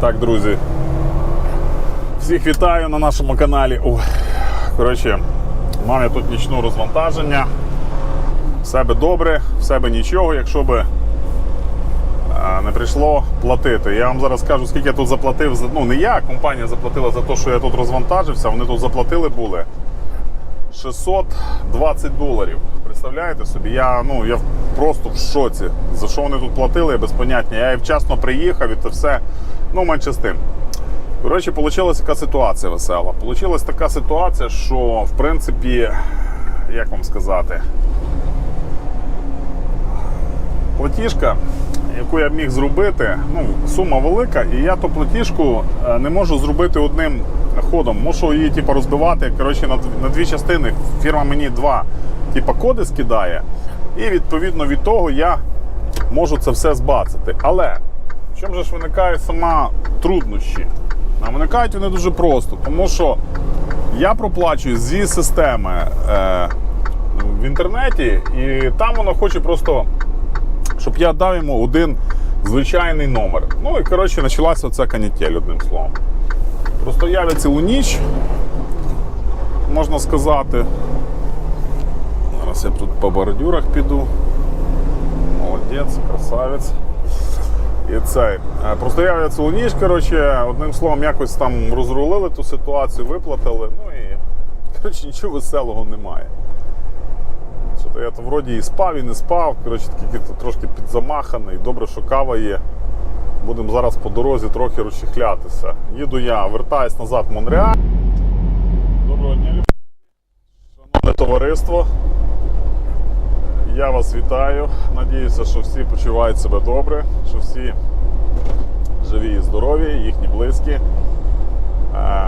Так, друзі. Всіх вітаю на нашому каналі. Ой, коротше, мав я тут нічну розвантаження. Все би добре, все би нічого, якщо би не прийшло платити. Я вам зараз скажу, скільки я тут заплатив. за- Ну, не я, компанія заплатила за те, що я тут розвантажився. Вони тут заплатили були 620 доларів. Представляєте собі? Я, ну, я просто в шоці. За що вони тут платили, я без поняття. Я і вчасно приїхав і це все. Ну, менше з тим. Коротше, вийшла така ситуація весела. Получилась така ситуація, що в принципі, як вам сказати, платіжка, яку я міг зробити, ну, сума велика, і я ту платіжку е, не можу зробити одним ходом. Мушу її типу, розбивати коротше, на дві частини. Фірма мені два типу, коди скидає, і відповідно від того я можу це все збацати. Але в чому же ж виникає сама труднощі? А виникають вони дуже просто, тому що я проплачую зі системи е, в інтернеті, і там воно хоче просто, щоб я дав йому один звичайний номер. Ну і коротше почалася оця канітель, одним словом. Просто я цілу ніч, можна сказати. Зараз я тут по бордюрах піду. Молодець, красавець. І цей. Е, Просто я цілу ніч, коротше, одним словом, якось там розрулили ту ситуацію, виплатили. Ну і коротше, нічого веселого немає. Що то я то вроді і спав, і не спав. Коротше, такий трошки підзамаханий. Добре, що кава є. Будемо зараз по дорозі трохи розчехлятися. Їду я, вертаюсь назад в Монреаль. Доброго дня, шановне товариство. Я вас вітаю. Надіюся, що всі почувають себе добре, що всі живі і здорові, їхні близькі. Е,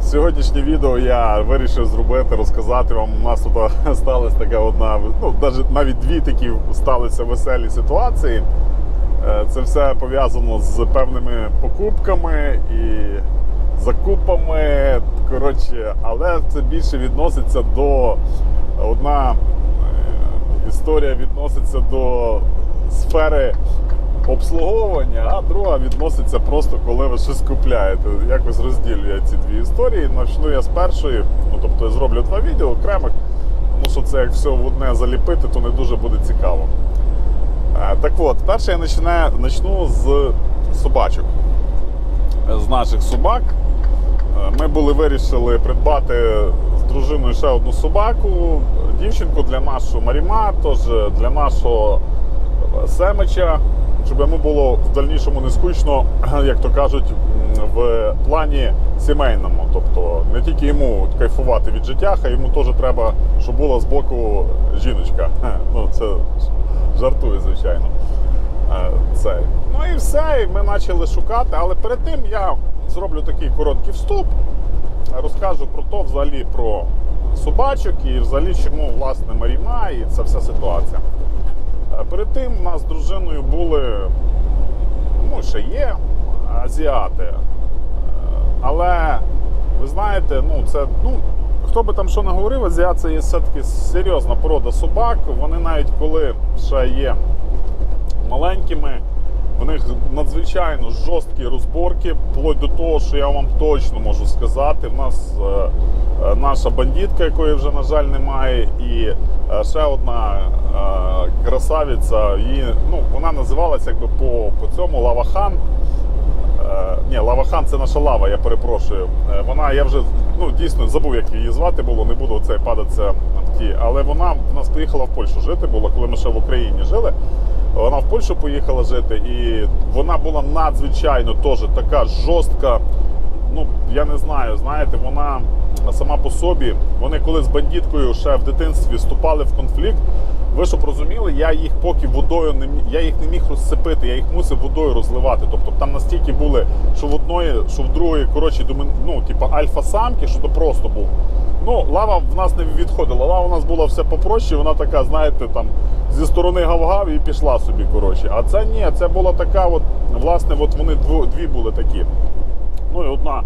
Сьогоднішнє відео я вирішив зробити, розказати вам. У нас тут сталася така одна, ну навіть, дві такі сталися веселі ситуації. Е, Це все пов'язано з певними покупками і закупами. Коротше, але це більше відноситься до одна історія відноситься до сфери обслуговування, а друга відноситься просто коли ви щось купляєте. Якось розділю я ці дві історії. Почну я з першої, ну тобто я зроблю два відео окремих, тому що це як все в одне заліпити, то не дуже буде цікаво. Е, Так от, перше я починаю, почну з собачок. З наших собак. Е, Ми були вирішили придбати з дружиною ще одну собаку, дівчинку для нашого Маріма, тож для нашого е, Семича, щоб йому було в дальнішому не скучно, як то кажуть, в плані сімейному. Тобто не тільки йому кайфувати від життя, а йому теж треба, щоб була з боку жіночка. Ну, це жартую, звичайно. Е, Це. Ну і все, і ми почали шукати, але перед тим я зроблю такий короткий вступ, розкажу про то, взагалі про собачок і взагалі чому власне Маріма і ця вся ситуація. Е, Перед тим у нас з дружиною були, ну ще є азіати. Е, Але ви знаєте, ну це ну. Хто би там що не говорив, азіат це є все-таки серйозна порода собак. Вони навіть коли ще є маленькими. Надзвичайно жорсткі розборки, вплоть до того, що я вам точно можу сказати. В нас е, е, наша бандитка, якої вже, на жаль, немає, і е, ще одна е, красавиця, її, ну, вона називалася якби по, по цьому Лавахан. Е, ні, Лавахан це наша лава, я перепрошую. Е, Вона, я вже ну, дійсно забув, як її звати було, не буду це падатися в ті. Але вона в нас поїхала в Польщу жити, була, коли ми ще в Україні жили. Вона в Польщу поїхала жити, і вона була надзвичайно теж така жорстка. Ну, я не знаю, знаєте, вона сама по собі, вони коли з бандиткою ще в дитинстві вступали в конфлікт. Ви щоб розуміли, я їх поки водою не я їх не міг розсипити, я їх мусив водою розливати. Тобто там настільки були, що в одної, що в другої, коротше, ну, типу, альфа-самки, що то просто був. Ну, лава в нас не відходила. Лава у нас була все попроще, вона така, знаєте, там зі сторони гав-гав і пішла собі. коротше. А це ні, це була така, от, власне, от вони дві були такі. Ну і одна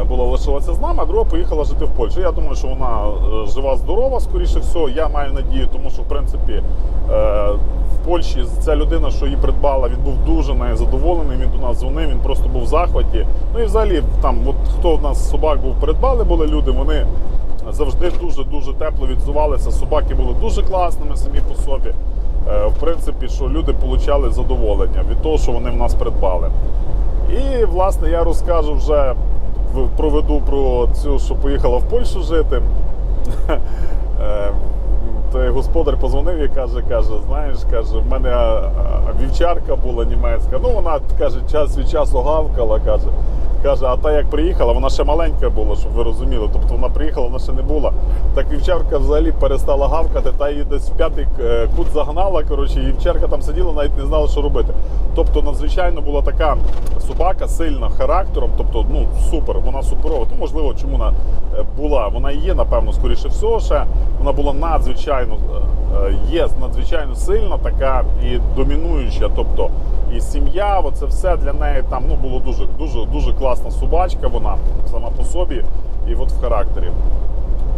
е, була лишилася з нами, а друга поїхала жити в Польщу. Я думаю, що вона е, жива, здорова, скоріше всього. Я маю надію, тому що в принципі е, в Польщі ця людина, що її придбала, він був дуже нею задоволений. Він до нас дзвонив, він просто був в захваті. Ну і взагалі, там, от хто в нас собак був придбали, були люди, вони завжди дуже дуже тепло відзувалися. Собаки були дуже класними самі по собі. В принципі, що люди отримали задоволення від того, що вони в нас придбали. І власне я розкажу вже проведу про цю, що поїхала в Польщу жити. Е, господар позвонив і каже, каже, знаєш, каже, в мене вівчарка була німецька. Ну вона каже, час від часу гавкала, каже. Каже, а та як приїхала, вона ще маленька була, щоб ви розуміли. Тобто вона приїхала, вона ще не була. Так вівчарка взагалі перестала гавкати, та її десь в п'ятий е, кут загнала. Коротше, і вівчарка там сиділа, навіть не знала, що робити. Тобто, надзвичайно була така собака сильна характером, тобто, ну супер, вона суперова. То можливо, чому вона е, була, вона і є, напевно, скоріше всього, ще вона була надзвичайно е, е, є надзвичайно сильна, така і домінуюча. Тобто, і сім'я, оце все для неї там ну було дуже дуже дуже класна собачка. Вона сама по собі, і от в характері.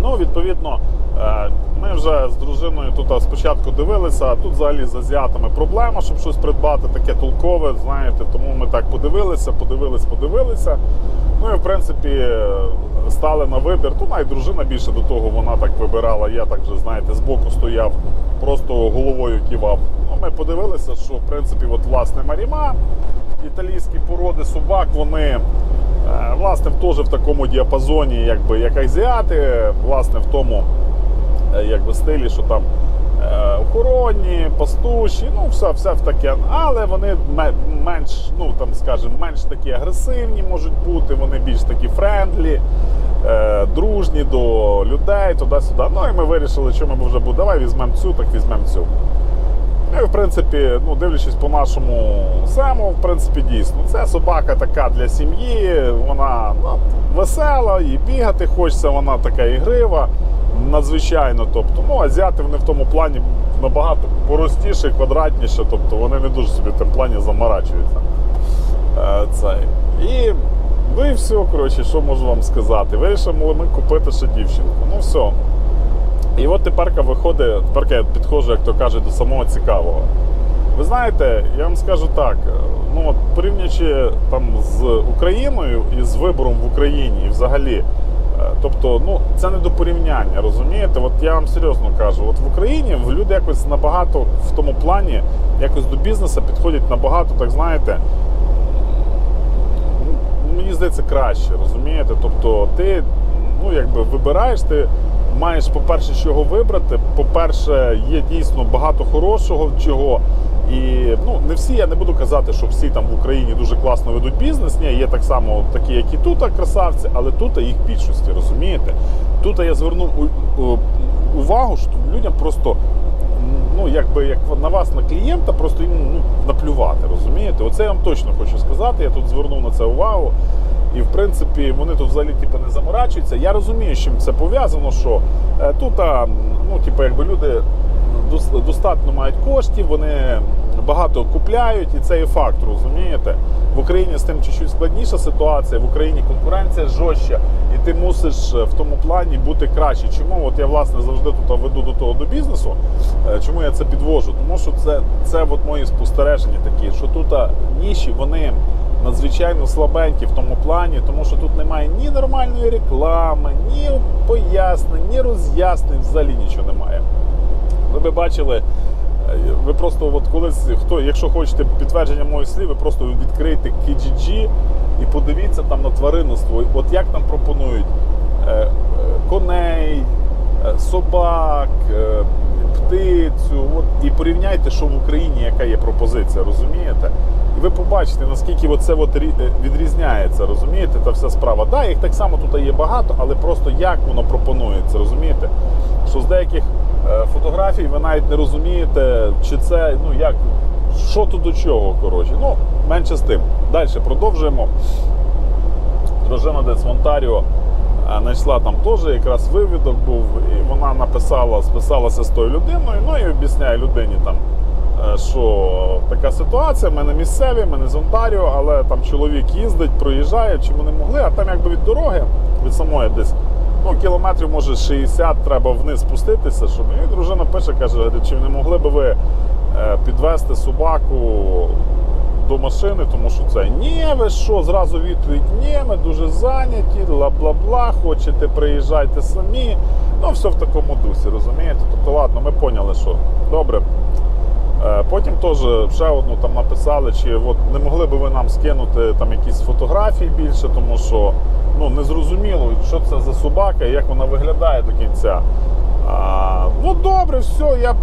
Ну, відповідно, е, ми вже з дружиною тут спочатку дивилися, а тут взагалі з азіатами проблема, щоб щось придбати, таке толкове, знаєте, тому ми так подивилися, подивились, подивилися. Ну і в принципі е, стали на вибір. Ну, навіть дружина більше до того вона так вибирала. Я так же, знаєте, збоку стояв, просто головою кивав. Ну, ми подивилися, що в принципі, от власне Маріма, італійські породи собак, вони власне теж в такому діапазоні, якби як азіати, власне, в тому е, якби стилі, що там е, охоронні, пастуші, ну все, все в таке. Але вони менш, ну там скажімо, менш такі агресивні можуть бути, вони більш такі френдлі. е, Дружні до людей, туди-сюди. Ну і ми вирішили, що ми вже будемо. Давай візьмемо цю, так візьмемо цю. Ну і в принципі, ну дивлячись по нашому сему, в принципі, дійсно, це собака така для сім'ї, вона ну, весела, і бігати хочеться, вона така ігрива, надзвичайно. Тобто, ну, азіати вони в тому плані набагато простіші, квадратніші, тобто вони не дуже собі в тому плані заморачуються. Е, цей. І, ну і все, коротше, що можу вам сказати. Вирішили ми купити ще дівчинку. Ну все. І от теперка виходить, теперка я підходжу, як то кажуть, до самого цікавого. Ви знаєте, я вам скажу так: ну от порівнюючи там з Україною і з вибором в Україні, і взагалі, е, тобто, ну це не до порівняння, розумієте? От я вам серйозно кажу, от в Україні люди якось набагато в тому плані якось до бізнесу підходять набагато, так знаєте, ну, мені здається, краще, розумієте? Тобто, ти ну, якби вибираєш, ти маєш, по-перше, чого вибрати. По-перше, є дійсно багато хорошого чого. І ну, не всі, я не буду казати, що всі там в Україні дуже класно ведуть бізнес. Ні, є так само такі, як і тут, красавці, але тут їх більшості, розумієте? Тут я звернув увагу, що людям просто ну, якби як на вас, на клієнта, просто їм ну, наплювати, розумієте? Оце я вам точно хочу сказати. Я тут звернув на це увагу. І в принципі вони тут взагалі типу, не заморачуються. Я розумію, з чим це пов'язано, що е, тут ну, типу, якби люди достатньо мають коштів, вони багато купляють, і це є факт, розумієте? В Україні з тим чуть-чуть складніша ситуація, в Україні конкуренція жорстча, і ти мусиш е, в тому плані бути краще. Чому? От я власне завжди тут веду до того до бізнесу. Е, Чому я це підвожу? Тому що це, це от мої спостереження такі, що тут ніші вони надзвичайно слабенькі в тому плані, тому що тут немає ні нормальної реклами, ні пояснень, ні роз'яснень, взагалі нічого немає. Ви би бачили, е, ви просто от колись, хто, якщо хочете підтвердження моїх слів, ви просто відкрийте Kijiji і подивіться там на тваринництво. От як там пропонують е, е, коней, собак, птицю. От, і порівняйте, що в Україні яка є пропозиція, розумієте? І ви побачите, наскільки от е, відрізняється, розумієте, та вся справа. Да, їх так само тут є багато, але просто як воно пропонується, розумієте? Що з деяких е, фотографій ви навіть не розумієте, чи це, ну як, що тут до чого, коротше. Ну, менше з тим. Далі продовжуємо. Дружина десь в Онтаріо е, знайшла там теж якраз вивідок був, і вона написала, списалася з тою людиною, ну і об'ясняє людині там. е, що така ситуація, ми не місцеві, ми не з Онтаріо, але там чоловік їздить, проїжджає, чи ми не могли, а там якби від дороги, від самої десь. Ну, кілометрів, може, 60 треба вниз спуститися. Щоб... І дружина пише, каже, чи не могли би ви е, підвести собаку до машини, тому що це ні, ви що, зразу відповідь ні, ми дуже зайняті, бла-бла-бла, хочете, приїжджайте самі. Ну, все в такому дусі, розумієте? Тобто, ладно, ми поняли, що добре. Е, Потім теж ще одну там написали, чи от не могли би ви нам скинути там якісь фотографії більше, тому що ну, не зрозуміло, що це за собака і як вона виглядає до кінця. А, ну добре, все, я,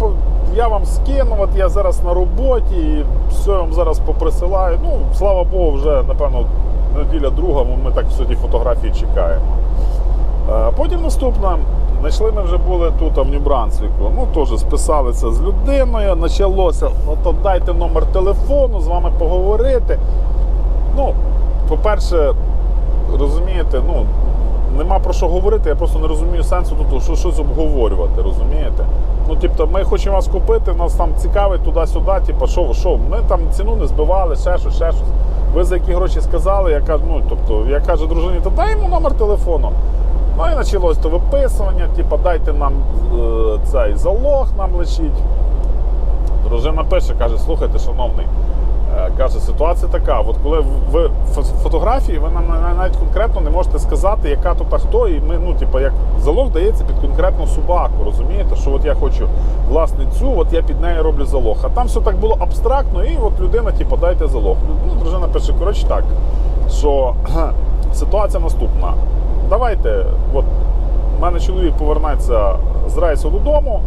я вам скину, от я зараз на роботі і все я вам зараз поприсилаю. Ну, слава Богу, вже напевно неділя друга, ми так сьогодні фотографії чекаємо. Е, Потім наступна. Знайшли ми вже були тут, в Нью-Брансвіку. Ну, теж списалися з людиною, почалося, ну то дайте номер телефону, з вами поговорити. Ну, по-перше, розумієте, ну, нема про що говорити, я просто не розумію сенсу тут, що щось обговорювати, розумієте? Ну, типу, ми хочемо вас купити, нас там цікавить туди-сюди, типу, що, що, ми там ціну не збивали, ще щось, ще щось. Ви за які гроші сказали, я кажу, ну, тобто, я кажу дружині, то дай йому номер телефону. Ну і почалось то виписування, типу, дайте нам е, цей залог нам лишіть. Дружина пише, каже, слухайте, шановний, каже, ситуація така. От коли ви фо- фотографії, ви нам навіть конкретно не можете сказати, яка тут а хто, і ми, ну, типу, як залог дається під конкретну собаку. Розумієте, що от я хочу власне цю, от я під нею роблю залог. А там все так було абстрактно, і от людина, типу, дайте залог. Ну, дружина пише, коротше так, що ситуація наступна. Давайте, от у мене чоловік повернеться з рейсу додому.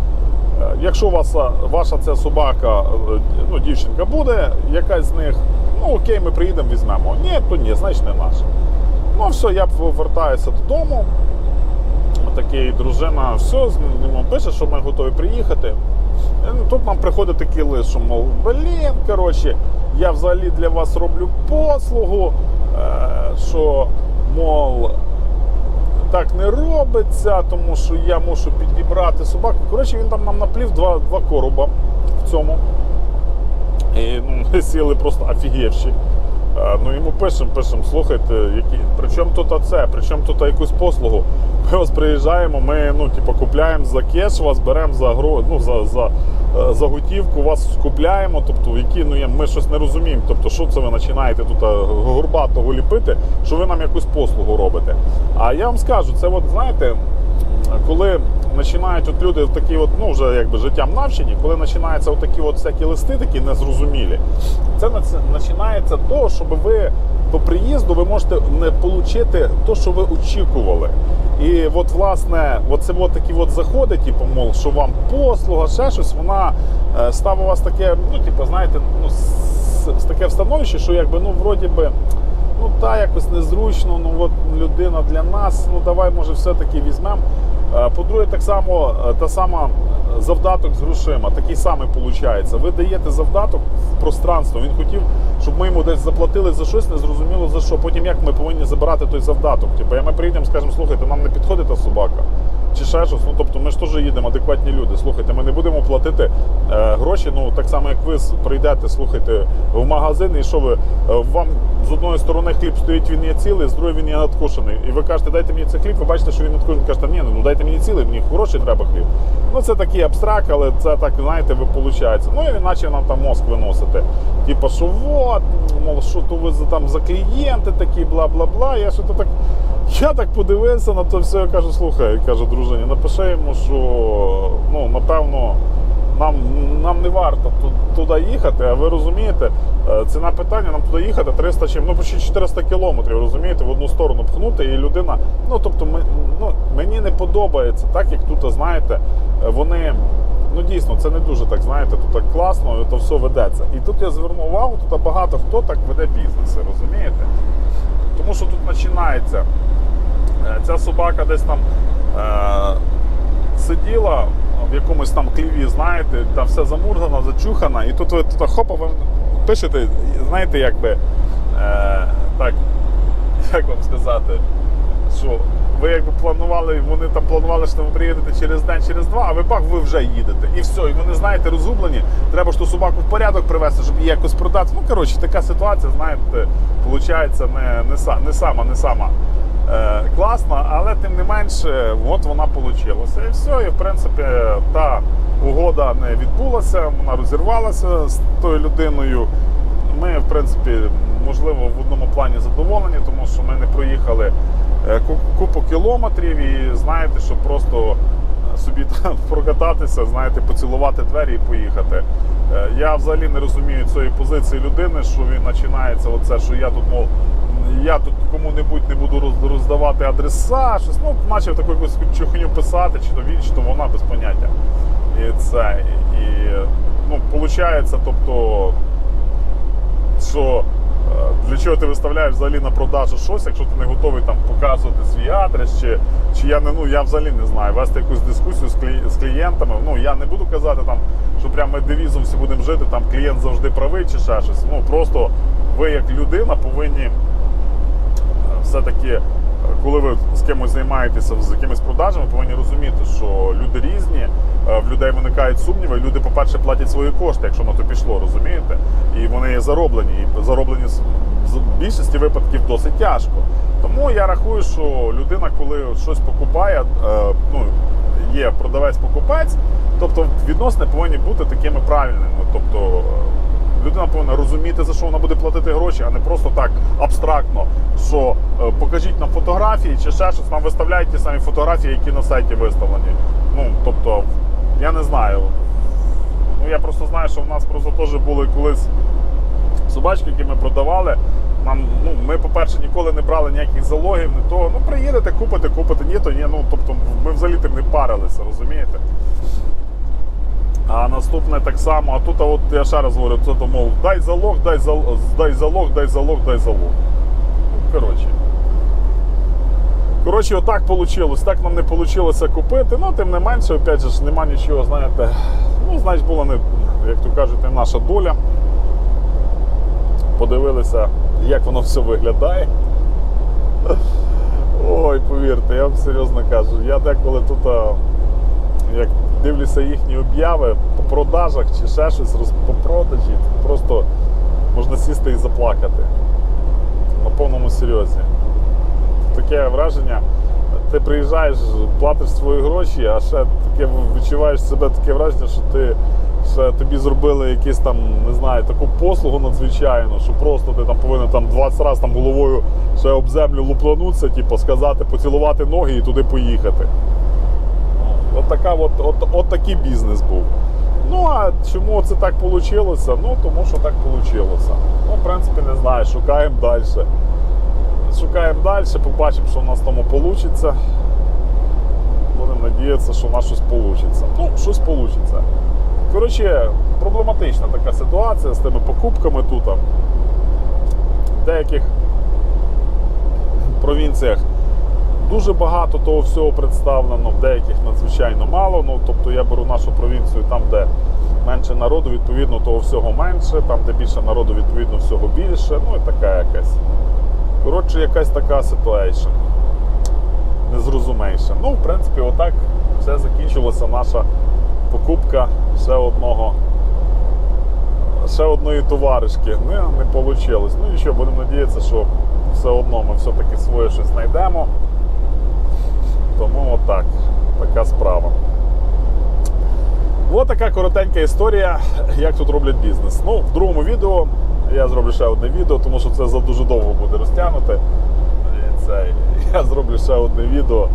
Е, Якщо у вас ваша ця собака, е, ну, дівчинка буде, якась з них, ну окей, ми приїдемо, візьмемо. Ні, то ні, значить не наша. Ну все, я повертаюся додому. Такий дружина, все, пише, що ми готові приїхати. Е, ну, Тут нам приходить такий лист, що мов, блін, коротше, я взагалі для вас роблю послугу, е, що, мов, так не робиться, тому що я мушу підібрати собаку. Коротше, він там нам наплів два, два короба в цьому. І ну, сіли просто офігівші. Ну йому пишемо, пишемо, слухайте, які, при чому тут оце, при чому тут якусь послугу. Ми вас приїжджаємо, ми ну, типу, купляємо за кеш, вас беремо за, гро, ну, за, за, е, за готівку, вас купляємо, тобто, які, ну, ми щось не розуміємо. Тобто, що це ви починаєте тут е, горбатого ліпити, що ви нам якусь послугу робите. А я вам скажу, це от, знаєте, коли починають от люди такі, от, ну вже якби життям навчені, коли починаються такі от всякі листи, такі незрозумілі, це починається то, щоб ви по приїзду ви можете не отримати те, що ви очікували. І от, власне, от це от такі от заходи, типу, мол, що вам послуга, ще щось, вона е, ставить у вас таке, ну, типу, знаєте, ну, таке встановище, що якби, ну, вроді би. Ну та якось незручно, людина для нас, ну давай, може, все-таки візьмемо. Е, По-друге, так само е, та сама е, завдаток з грошима, такий самий виходить. Ви даєте завдаток в пространство. Він хотів, щоб ми йому десь заплатили за щось, незрозуміло за що. Потім як ми повинні забирати той завдаток. Типу, ми приїдемо, скажемо, слухайте, нам не підходить та собака. Чи ще щось, ну тобто ми ж теж їдемо адекватні люди. Слухайте, ми не будемо платити е, гроші. Ну так само, як ви прийдете, слухайте, в магазин, і що ви е, вам з одної сторони хліб стоїть, він є цілий, з другої він є надкушений. І ви кажете, дайте мені цей хліб, ви бачите, що він надкушений. Кажете, ні, ну дайте мені цілий, мені хороший треба хліб. Ну це такий абстракт, але це так, знаєте, ви виходить. Ну і почне нам там мозк виносити. Типа, що от, мов, що то ви там за клієнти такі, бла бла бла. Я що то так. Я так подивився на то все, я кажу, слухай, кажу, дружині, напиши йому, що ну, напевно, нам, нам не варто ту- туди їхати, а ви розумієте, е, ціна питання, нам туди їхати 300 чим, ну почти 400 кілометрів, розумієте, в одну сторону пхнути, і людина, ну тобто ми, ну, мені не подобається, так як тут, знаєте, вони. Ну дійсно, це не дуже так, знаєте, тут так класно, то все ведеться. І тут я звернув увагу, тут багато хто так веде бізнеси, розумієте? Тому що тут починається. Е, Ця собака десь там е, сиділа в якомусь там кліві, знаєте, там все замурзано, зачухана, і тут ви тут хопа, ви пишете, знаєте, якби е, так, як вам сказати, що ви якби планували, вони там планували, що ви приїдете через день, через два, а ви бах, ви вже їдете. І все. І вони, знаєте, розгублені. Треба ж ту собаку в порядок привести, щоб її якось продати. Ну, коротше, така ситуація, знаєте, виходить, не, не, не сама, не сама класна, але тим не менше, от вона вийшла. І все, і в принципі та угода не відбулася, вона розірвалася з тою людиною. Ми, в принципі, можливо, в одному плані задоволені, тому що ми не проїхали е, купу кілометрів і знаєте, що просто собі там прокататися, знаєте, поцілувати двері і поїхати. Е, Я взагалі не розумію цієї позиції людини, що він починається, оце, що я тут, мов, я тут кому-небудь не буду роздавати адреса, щось, ну, почав таку якусь чухню писати, чи то він, чи то вона без поняття. І це, і, ну, виходить, тобто, що для чого ти виставляєш взагалі на продажу щось, якщо ти не готовий там показувати свій адрес, чи, чи я не ну я взагалі не знаю, вести якусь дискусію з, клі, з клієнтами. Ну я не буду казати там, що прямо ми девізом всі будемо жити, там клієнт завжди правий чи ще щось. Ну просто ви як людина повинні е, все-таки, е, коли ви з кимось займаєтеся з якимись продажами, повинні розуміти, що люди різні, е, в людей виникають сумніви. Люди, по-перше, платять свої кошти, якщо на то пішло, розумієте? І вони є зароблені. І зароблені з- більшості випадків досить тяжко. Тому я рахую, що людина, коли щось покупає, е, ну є продавець-покупець, тобто відносини повинні бути такими правильними. Тобто людина повинна розуміти, за що вона буде платити гроші, а не просто так абстрактно, що е, покажіть нам фотографії чи ще щось, нам виставляють ті самі фотографії, які на сайті виставлені. Ну, тобто, я не знаю. Ну, я просто знаю, що в нас просто теж були колись собачки, які ми продавали. Нам, ну, ми, по-перше, ніколи не брали ніяких залогів, не того. Ну, приїдете, купите, купите, ні, то ні. Ну, тобто, ми взагалі тим не парилися, розумієте? А наступне так само, а тут от я ще раз говорю, це мов, дай залог, дай залог, дай залог, дай залог, дай залог. Коротше. Коротше, отак вийшло. Так нам не вийшло купити. Ну, тим не менше, опять же, нема нічого, знаєте. Ну, значить, була не, як то кажуть, не наша доля. Подивилися, як воно все виглядає. Ой, повірте, я вам серйозно кажу. Я деколи тут, як дивлюся їхні обяви по продажах чи ще щось по продажі, просто можна сісти і заплакати. На повному серйозі. Таке враження. Ти приїжджаєш, платиш свої гроші, а ще таке відчуваєш себе таке враження, що ти ще тобі зробили якісь там, не знаю, таку послугу надзвичайну, що просто ти там повинен там 20 разів там головою ще об землю лупланутися, типу, сказати, поцілувати ноги і туди поїхати. От, така, от, от, от такий бізнес був. Ну, а чому це так вийшло? Ну, тому що так вийшло. Ну, в принципі, не знаю, шукаємо далі. Шукаємо далі, побачимо, що в нас тому вийде. Будемо надіятися, що в нас щось вийде. Ну, щось вийде. Коротше, проблематична така ситуація з тими покупками тут. В деяких провінціях дуже багато того всього представлено, в деяких надзвичайно мало. Ну, тобто я беру нашу провінцію там, де менше народу, відповідно, того всього менше, там, де більше народу, відповідно, всього більше. Ну і така якась. Коротше, якась така ситуація. Незрозумейша. Ну, в принципі, отак все закінчилася наша покупка ще одного. Ще одної товаришки. Не, не вийшло. Ну нічого, будемо надіятися, що все одно ми все-таки своє щось знайдемо. Тому отак. Така справа. Ось така коротенька історія, як тут роблять бізнес. Ну, в другому відео я зроблю ще одне відео, тому що це за дуже довго буде розтягнути. Це, я зроблю ще одне відео,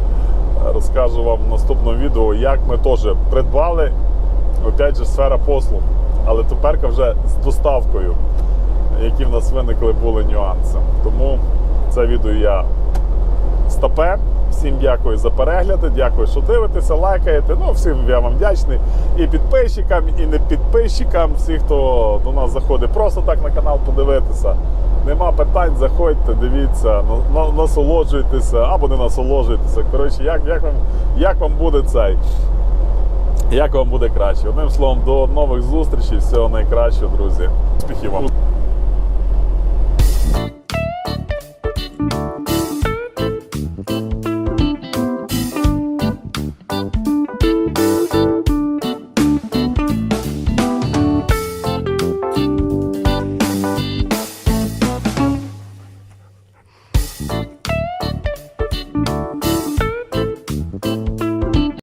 розкажу вам в наступному відео, як ми теж придбали, опять же, сфера послуг, але тепер вже з доставкою, які в нас виникли були нюанси. Тому це відео я стопе. Всім дякую за перегляди, дякую, що дивитеся, лайкаєте. Ну, всім я вам вдячний. І підписчикам, і не підписчикам, всі, хто до нас заходить, просто так на канал подивитися. Нема питань, заходьте, дивіться, на- на- насолоджуйтеся або не насолоджуйтеся. Коротше, як, як, вам, як вам буде цей? Як вам буде краще? Одним словом, до нових зустрічей, всього найкращого, друзі. Успіхів вам!